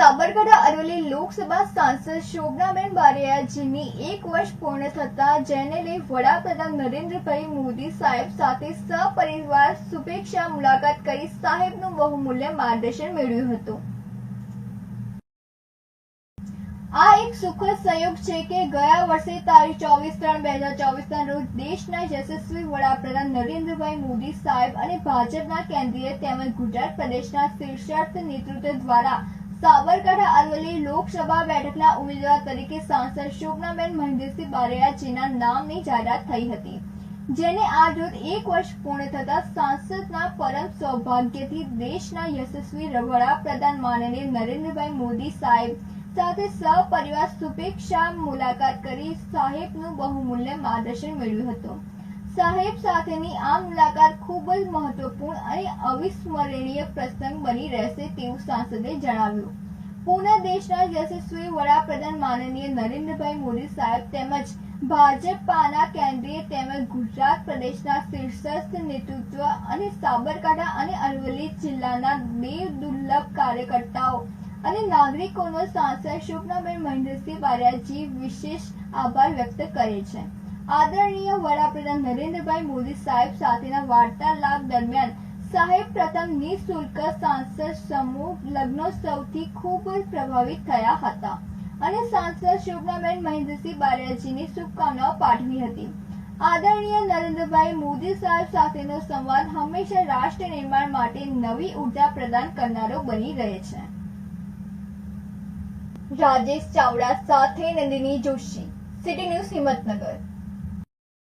સાબરકાંઠા અરવલ્લી લોકસભા સાંસદ શોભનાબેન બારિયાજીની એક વર્ષ પૂર્ણ થતા જેને લઈ વડાપ્રધાન નરેન્દ્રભાઈ મોદી સાહેબ સાથે સપરિવાર શુભેચ્છા મુલાકાત કરી સાહેબનું બહુમૂલ્ય માર્ગદર્શન મેળવ્યું હતું. આ એક સુખદ સંયોગ છે કે ગયા વર્ષે તારીખ ચોવીસ ત્રણ બે હજાર ચોવીસના રોજ દેશના યશસ્વી વડાપ્રધાન નરેન્દ્રભાઈ મોદી સાહેબ અને ભાજપના કેન્દ્રીય તેમજ ગુજરાત પ્રદેશના શીર્ષાર્થ નેતૃત્વ દ્વારા સાબરકાંઠા અરવલ્લી લોકસભા બેઠકના ઉમેદવાર તરીકે સાંસદ શોભનાબેન મહેન્દ્રસિંહ બારૈયાજીના નામની જાહેરાત થઈ હતી, જેને આજ રોજ એક વર્ષ પૂર્ણ થતા સાંસદના પરમ સૌભાગ્યથી દેશના યશસ્વી વડાપ્રધાન માનનીય નરેન્દ્રભાઈ મોદી સાહેબ સાથે સપરિવાર શુભેચ્છા મુલાકાત કરી સાહેબનું બહુમૂલ્ય માર્ગદર્શન મેળવ્યું હતું. સાહેબ સાથેની આ મુલાકાત ખૂબ જ મહત્વપૂર્ણ અને અવિસ્મરણીય પ્રસંગ બની રહેશે તેવું સાંસદે જણાવ્યું. પૂર્ણ દેશના યશસ્વી વડાપ્રધાન માનનીય નરેન્દ્રભાઈ મોદી સાહેબ તેમજ ભાજપાના કેન્દ્રીય તેમજ ગુજરાત પ્રદેશના શીર્ષસ્થ નેતૃત્વ અને સાબરકાંઠા અને અરવલ્લી જિલ્લાના બે દુર્લભ કાર્યકર્તાઓ અને નાગરિકોનો સાંસદ શોભનાબેન મહેન્દ્રસિંહ બારિયાજી વિશેષ આભાર વ્યક્ત કરે છે. આદરણીય વડાપ્રધાન નરેન્દ્રભાઈ મોદી સાહેબ સાથેના વાર્તાલાપ દરમિયાન સાહેબ પ્રથમ નિઃશુલ્ક સાંસદ સમૂહ લગ્નોત્સવથી ખૂબ જ પ્રભાવિત થયા હતા અને સાંસદ શોભનાબેન મહેન્દ્રસિંહ બારિયાજીની શુભકામનાઓ પાઠવી હતી. આદરણીય નરેન્દ્રભાઈ મોદી સાહેબ સાથેનો સંવાદ હંમેશા રાષ્ટ્ર નિર્માણ માટે નવી ઊર્જા પ્રદાન કરનારો બની રહે છે. રાજેશ ચાવડા સાથે નંદિની જોશી, સિટી ન્યૂઝ હિંમતનગર.